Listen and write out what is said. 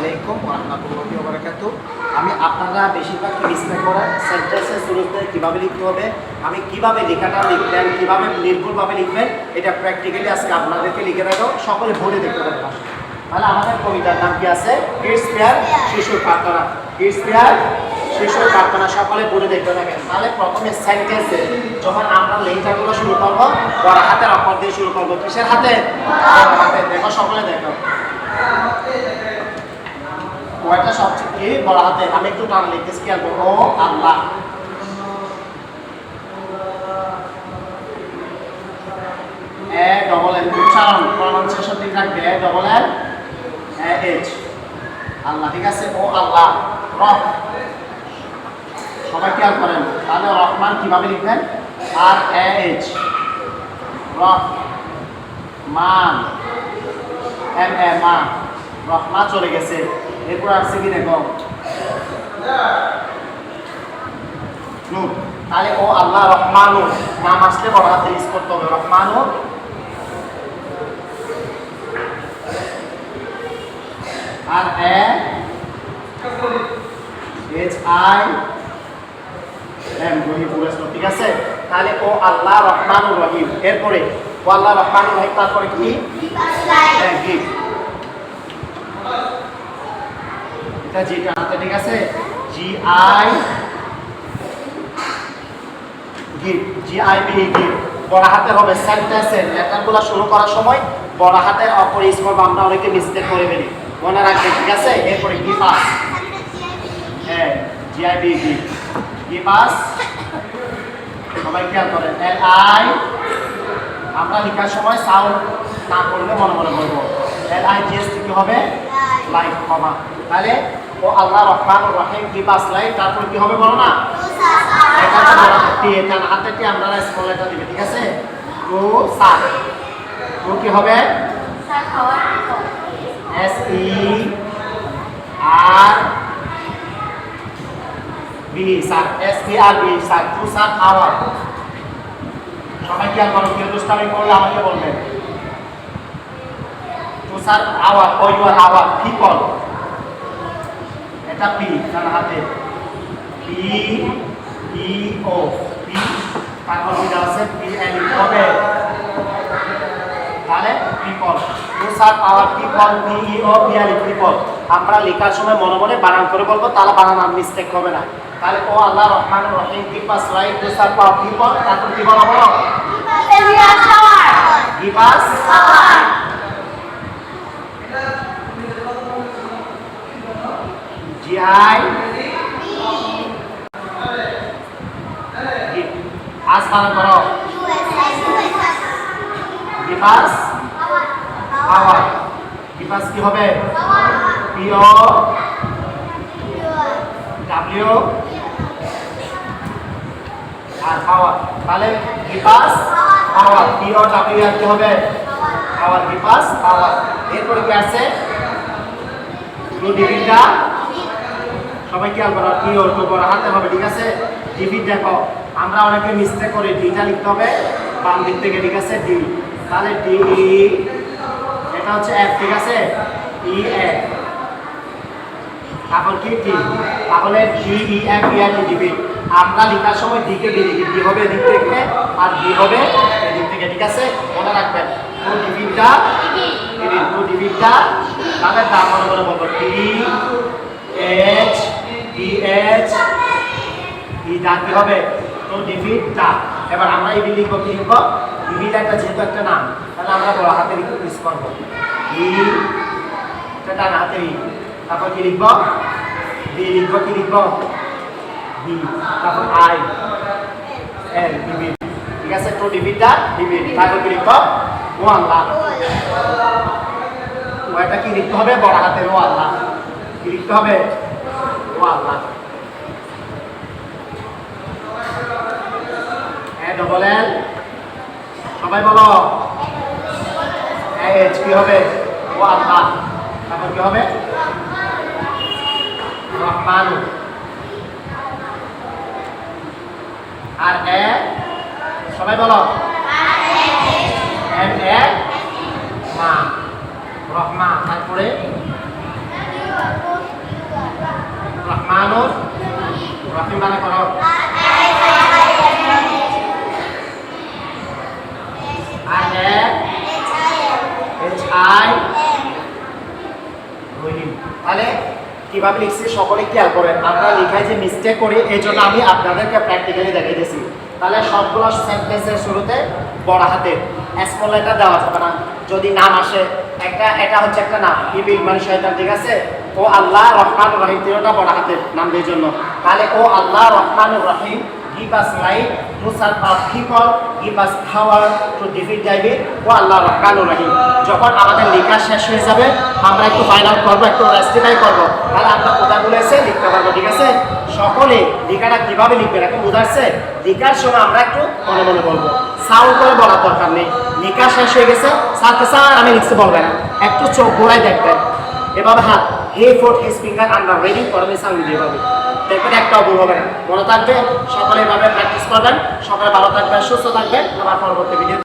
আলাইকুম রহমতুল্লাহি ওবারাকাতু আমি আপনারা বেশিরভাগ মিসটেক করেন সেন্টেন্সের শুরুতে কীভাবে লিখতে হবে? আমি কীভাবে লেখাটা লিখবেন, কীভাবে নির্ভুলভাবে লিখবেন, এটা প্র্যাকটিক্যালি আজকে আপনাদেরকে লিখে রাখো সকলে ভরে দেখতে পারবেন। তাহলে আমাদের কবিতার নাম কি আছে? কিডস ফেয়ার শিশুর প্রার্থনা। কিডস ফেয়ার শিশুর প্রার্থনা, সকলে পড়ে দেখতে থাকেন। তাহলে প্রথমে সেন্টেন্সে যখন আমরা লেখাগুলো শুরু করব, বড় হাতের অক্ষর দিয়ে শুরু করব। কিসের হাতে? হাতে। দেখো, সকলে দেখো। ওয়াটা সবচেয়ে বড় হাতে আমি একটু টান লিখতেছি করব। ও আল্লাহ। এ ডবল এল উচ্চারণ প্রনাউন্সিয়েশন ঠিক রাখবে A double L A H Allah, ঠিক আছে? ও আল্লাহ। রব। সবাই খেয়াল করেন। তাহলে রহমান কীভাবে লিখবেন? আর, এ এইচ রহ মান। এম, এ, মা। রহমান চলে গেছে। এরপর আসছে কি দেখো? তাহলে ও আল্লাহ রহমানু নাম আসলে বড় হাতে ইউজ করতে হবে। রহমানু। আর এ? H I? এম রহিম ঠিক আছে? তাহলে ও আল্লাহ রহমানুর রহিম। এরপরে ও আল্লাহ রহমানুর রহিম তারপরে কি? হ্যাঁ, গিফট এটা যেটা হাতে ঠিক আছে? G I gift G I B gift বড় হাতে হবে সেন্টেন্সের লেটারগুলো শুরু করার সময় বড় হাতের অপর করব আমরা অনেকে মিস্টেক করে ফেলি। মনে রাখবেন, ঠিক আছে? এরপরে গিফাস হ্যাঁ জি আই বি গিফট গিফাস সবাই খেয়াল করেন এল আই আমরা লেখার সময় সাউন্ড না করলে মনে মনে বলব। এল আই জি এস কি হবে? লাইক ক্ষমা তাহলে ও আল্লাহ রহমান রহিম গিফাস লাইক তারপর কি হবে বলো না? এটা হচ্ছে বড় হাতে এটা আমরা স্মল লেটার দিবে ঠিক আছে? রো সা রো কি হবে? S E R B sir S E R B sir to sir our সবাই কি আর করো কেউ দুষ্টামি করলে আমাকে বলবেন to sir our O you are our people এটা পি তার হাতে পি ই ও পি তারপর যেটা আছে পি এল হবে তাহলে people those are our people P E O P L people আমরা লেখার সময় মনে মনে বানান করে বলব তাহলে বানান মিস্টেক হবে না তাহলে ও আল্লাহ রহমান রহিম পিপাস right those are power people তারপর কি বলা বলো পিপাস জি আজ বানান করো পিপাস আওয়ার পিপাস কি হবে? P O W. আর পাওয়ার তাহলে পিপাস পাওয়ার পি ও ডাব্লিউ আর কি হবে? পাওয়ার পিপাস পাওয়ার এরপরে কি আছে? ডিভিডটা সবাই খেয়াল করো কি তো বড় হাতে হবে ঠিক আছে? ডিভিড দেখো আমরা অনেকে মিস্টেক করি ডিটা লিখতে হবে বাম দিক থেকে ঠিক আছে? ডি তাহলে ডি এটা হচ্ছে এফ ঠিক আছে? ই এফ তারপর কি? টি তাহলে D E F E R DB আমরা লেখার সময় দিকে ডি লিখি ডি হবে এদিক থেকে আর ডি হবে এদিক থেকে ঠিক আছে? মনে রাখবেন টু ডিবিটা টু ডিবিটা তাহলে দাম মনে করে বলব ডি এইচ ডি এইচ ই দা কি হবে। তো ডিভিড এবার আমরা এই লিখব কি লিখব? ডিভিড একটা যেহেতু একটা নাম, তাহলে আমরা বড় হাতে লিখে ইউজ করব। ই এটা ডান তারপর কি লিখব? বি লিখব, কি লিখব? বি তারপর আই এল ডিভিড ঠিক আছে? তো ডিভিড দা ডিভিড তারপর কি লিখব? ও আল্লাহ এটা কি লিখতে হবে? বড় হাতে ও আল্লাহ কি লিখতে হবে? ও আল্লাহ হ্যাঁ ডবল সবাই বলো। এইচ কি হবে? ও আল্লাহ তারপর কি হবে? রহমানু। আর এ সবাই বলো। এম এ মা রহমা তারপরে রহিম মানে করো I have I রহিম, তাহলে কীভাবে লিখছি? সকলে খেয়াল করেন, আমরা লেখায় যে মিস্টেক করি, এই জন্য আমি আপনাদেরকে প্র্যাকটিক্যালি দেখিয়ে দিয়েছি তাহলে সবগুলো সেন্টেন্সের শুরুতে বড় হাতে স্মল লেটার দেওয়া যাবে না। যদি নাম আসে একটা এটা হচ্ছে একটা নাম। ইবিল মানে শয়তান ঠিক আছে? ও আল্লাহ রহমান রহিম তিনটা বড় হাতের নাম এই জন্য। তাহলে ও আল্লাহ রহমান রহিম give us light, Musal of people, give us to ও রহিম। যখন আমাদের লেখা শেষ হয়ে যাবে আমরা একটু ফাইন আউট করব একটু রেস্টিফাই করব। তাহলে আমরা কোথাগুলো এসে লিখতে পারব ঠিক আছে? সকলে লেখাটা কীভাবে লিখবেন এখন বুঝাচ্ছে? লেখার সময় আমরা একটু মনে মনে বলব। সাউন্ড করে বলার দরকার নেই। লেখা শেষ হয়ে গেছে। স্যারকে স্যার, আমি লিখতে বলবেন না। একটু চোখ ঘোরায় দেখবেন। এভাবে হাত he fort his finger under ready করবে সাউন্ড যেভাবে দেখবেন একটাও ভুল হবে না। মনে থাকবে, সকলে এভাবে প্র্যাকটিস করবেন। সকলে ভালো থাকবেন, সুস্থ থাকবেন। আবার পরবর্তী ভিডিও